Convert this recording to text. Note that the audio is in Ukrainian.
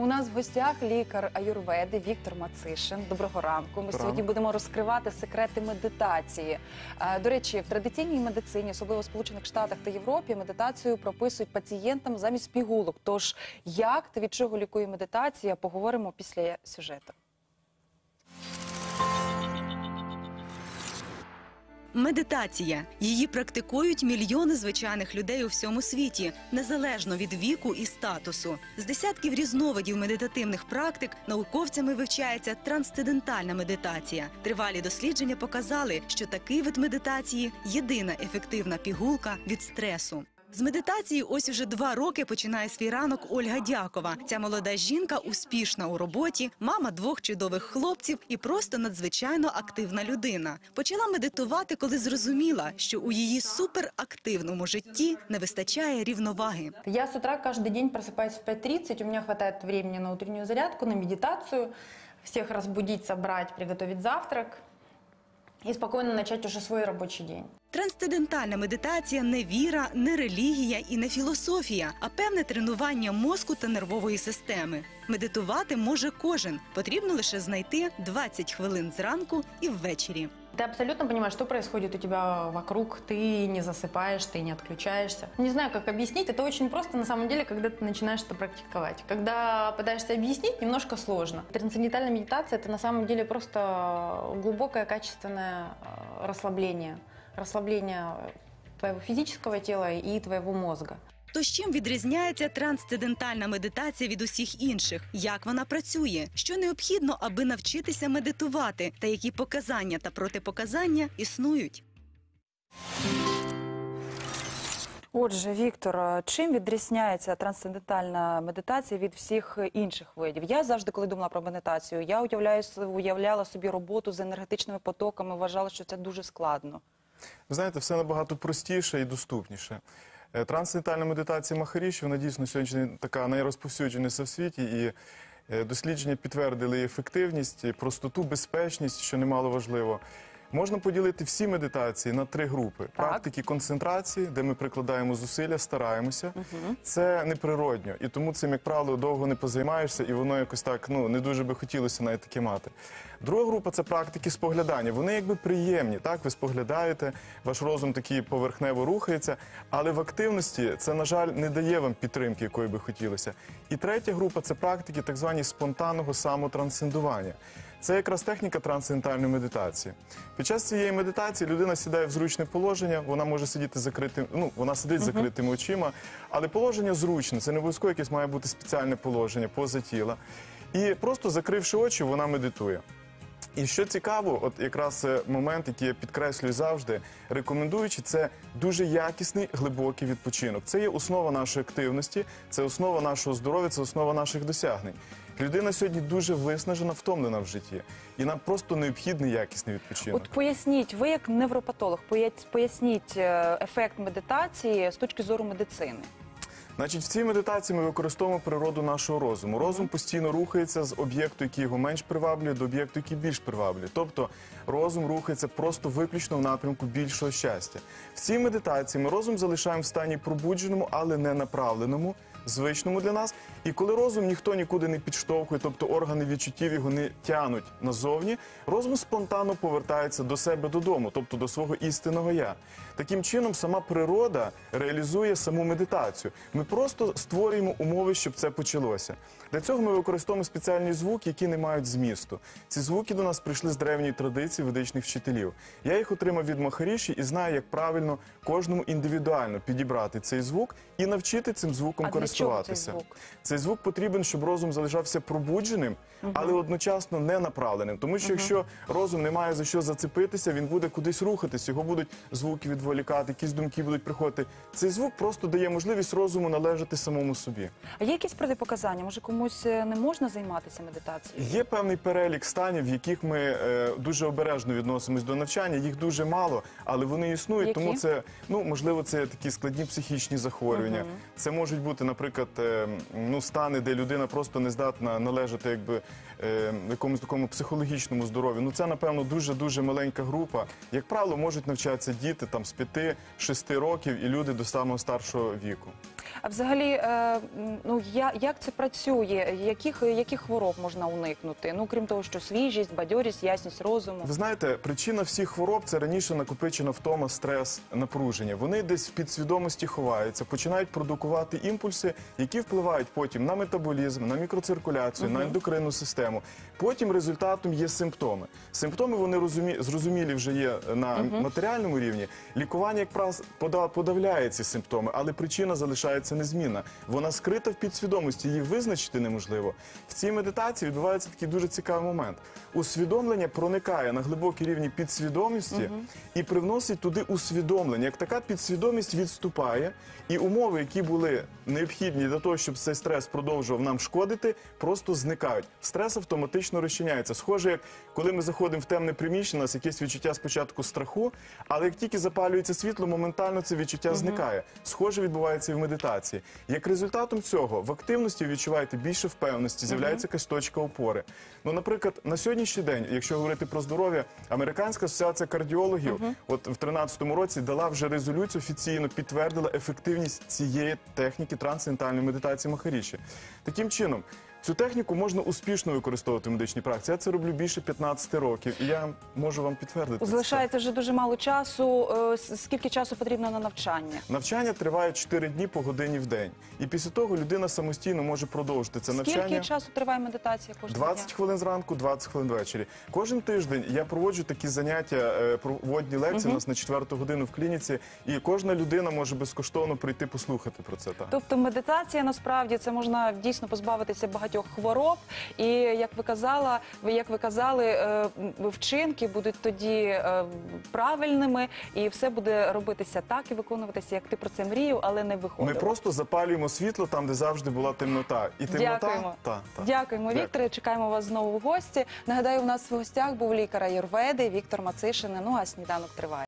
У нас в гостях лікар аюрведи Віктор Мацишин. Доброго ранку. Ми сьогодні будемо розкривати секрети медитації. Е, До речі, в традиційній медицині, особливо в Сполучених Штатах та Європі, медитацію прописують пацієнтам замість пігулок. Тож як та від чого лікує медитація, поговоримо після сюжету. Медитація її практикують мільйони звичайних людей у всьому світі, незалежно від віку і статусу. З десятків різновидів медитативних практик науковцями вивчається трансцендентальна медитація. Тривалі дослідження показали, що такий вид медитації єдина ефективна пігулка від стресу. З медитації ось уже два роки починає свій ранок Ольга Дякова. Ця молода жінка успішна у роботі, мама двох чудових хлопців і просто надзвичайно активна людина. Почала медитувати, коли зрозуміла, що у її суперактивному житті не вистачає рівноваги. Я с утра каждый день просыпаюсь в 5.30, у меня хватает времени на утреннюю зарядку, на медитацию, всех разбудить, собрать, приготовить завтрак и спокойно начать уже свой рабочий день. Трансцендентальна медитація не віра, не релігія і не філософія, а певне тренування мозку та нервової системи. Медитувати може кожен. Потрібно лише знайти 20 хвилин зранку і ввечері. Ты абсолютно понимаешь, что происходит у тебя вокруг, ты не засыпаешь, ты не отключаешься. Не знаю, как объяснить, это очень просто на самом деле, когда ты начинаешь это практиковать. Когда пытаешься объяснить, немножко сложно. Трансцендентальная медитация – это на самом деле просто глубокое, качественное э, расслабление. Расслабление твоего физического тела и твоего мозга. То з чим відрізняється трансцендентальна медитація від усіх інших? Як вона працює? Що необхідно, аби навчитися медитувати? Та які показання та протипоказання існують? Отже, Віктор, чим відрізняється трансцендентальна медитація від всіх інших видів? Я завжди, коли думала про медитацію, я уявляю уявляла собі роботу з енергетичними потоками, вважала, що це дуже складно. Ви знаєте, все набагато простіше і доступніше. Е, Трансцендентальна медитація Махаріші, вона дійсно сьогодні така найрозповсюдженіша в світі, і е, дослідження підтвердили ефективність, простоту, безпечність, що немало важливо. Можна поділити всі медитації на три групи: практики концентрації, де ми прикладаємо зусилля, стараємося. Це неприродньо, і тому цим, як правило, довго не позаймаєшся, і воно якось так ну не дуже би хотілося навіть таке мати. Друга група це практики споглядання. Вони якби приємні. Так, ви споглядаєте, ваш розум такий поверхнево рухається, але в активності це, на жаль, не дає вам підтримки, якої би хотілося. І третя група це практики так звані спонтанного самотрансцендування. Це якраз техніка трансцендентальної медитації. Під час цієї медитації людина сідає в зручне положення, вона може сидіти закритим, ну вона сидить з закритими очима, але положення зручне. Це не обов'язково якесь має бути спеціальне положення поза тіла. І просто закривши очі, вона медитує. І що цікаво, от якраз е, момент, який я підкреслюю завжди, рекомендуючи, це дуже якісний глибокий відпочинок. Це є основа нашої активності, це основа нашого здоров'я, це основа наших досягнень. Людина сьогодні дуже виснажена, втомлена в житті, і нам просто необхідний якісний відпочинок. От поясніть, ви як невропатолог, поя- поясніть е, ефект медитації з точки зору медицини. Значить, в цій медитації ми використовуємо природу нашого розуму. Розум постійно рухається з об'єкту, який його менш приваблює, до об'єкту, який більш приваблює. Тобто розум рухається просто виключно в напрямку більшого щастя. В цій медитації ми розум залишаємо в стані пробудженому, але не направленому. Звичному для нас, і коли розум ніхто нікуди не підштовхує, тобто органи відчуттів його не тянуть назовні, розум спонтанно повертається до себе додому, тобто до свого істинного я. Таким чином, сама природа реалізує саму медитацію. Ми просто створюємо умови, щоб це почалося. Для цього ми використовуємо спеціальні звуки, які не мають змісту. Ці звуки до нас прийшли з древньої традиції ведичних вчителів. Я їх отримав від Махаріші і знаю, як правильно кожному індивідуально підібрати цей звук і навчити цим звуком А цей користуватися. звук? Цей звук потрібен, щоб розум залишався пробудженим, але одночасно не направленим. Тому що якщо розум не має за що зацепитися, він буде кудись рухатись, його будуть звуки відволікати, якісь думки будуть приходити. Цей звук просто дає можливість розуму належати самому собі. А є якісь протипоказання? Може комусь е, не можна займатися медитацією? Є певний перелік станів, в яких ми е, дуже обережно відносимось до навчання. Їх дуже мало, але вони існують. Які? Тому це ну можливо, це такі складні психічні захворювання. Це можуть бути, наприклад, е, ну стани, де людина просто не здатна належати, якби е, якомусь такому психологічному здоров'ю. Ну це напевно дуже дуже маленька група. Як правило, можуть навчатися діти там з 5-6 років і люди до самого старшого віку. А взагалі, е, ну я, як це працює? Яких, яких хвороб можна уникнути? Ну крім того, що свіжість, бадьорість, ясність розуму. Ви знаєте, причина всіх хвороб це раніше накопичена втома, стрес, напруження. Вони десь в підсвідомості ховаються, починають продукувати імпульси, які впливають потім на метаболізм, на мікроциркуляцію, на ендокринну систему. Потім результатом є симптоми. Симптоми вони розумі... зрозумілі вже є на матеріальному рівні. Лікування, як правило, пода- подавляє ці симптоми, але причина залишається незмінна. Вона скрита в підсвідомості, її визначити неможливо. В цій медитації відбувається такий дуже цікавий момент. Усвідомлення проникає на глибокий рівні підсвідомості і привносить туди усвідомлення. Як така підсвідомість відступає, і умови, які були необхідні для того, щоб цей стрес продовжував нам шкодити, просто зникають. Стрес автоматично розчиняється. Схоже, як коли ми заходимо в темне приміщення, у нас якесь відчуття спочатку страху, але як тільки запалюється світло, моментально це відчуття зникає. Схоже відбувається і в медитації. Як результатом цього в активності відчуваєте більше впевненості, з'являється якась точка опори. Ну, наприклад, на сьогоднішній день, якщо говорити про здоров'я, американська асоціація кардіологів, от в 2013 році дала вже резолюцію офіційно підтвердила ефективність цієї техніки трансцендентальної медитації Махаріші. Таким чином. Цю техніку можна успішно використовувати в медичній практиці. Я це роблю більше 15 років, і я можу вам підтвердити. це. Залишається вже дуже мало часу. Е, Скільки часу потрібно на навчання? Навчання триває 4 дні по годині в день. І після того людина самостійно може продовжити це Скільки часу триває медитація кожного 20 дня? хвилин зранку, 20 хвилин ввечері. Кожен тиждень я проводжу такі заняття, е, проводні лекції у нас на четверту годину в клініці, і кожна людина може безкоштовно прийти послухати про це. Так. Тобто медитація насправді це можна дійсно позбавитися багатьох хвороб. І як ви казала, як ви казали, е, вчинки будуть тоді е, правильними, і все буде робитися так і виконуватися, як ти про це мріяв, але не Ми просто запалюємо світло там, де завжди була темнота. І темнота Дякуємо. та, та. Дякуємо, Дякую. Вікторе. Чекаємо вас знову в гості. Нагадаю, у нас в гостях був лікар Аюрведи Віктор Мацишин. Ну а сніданок триває.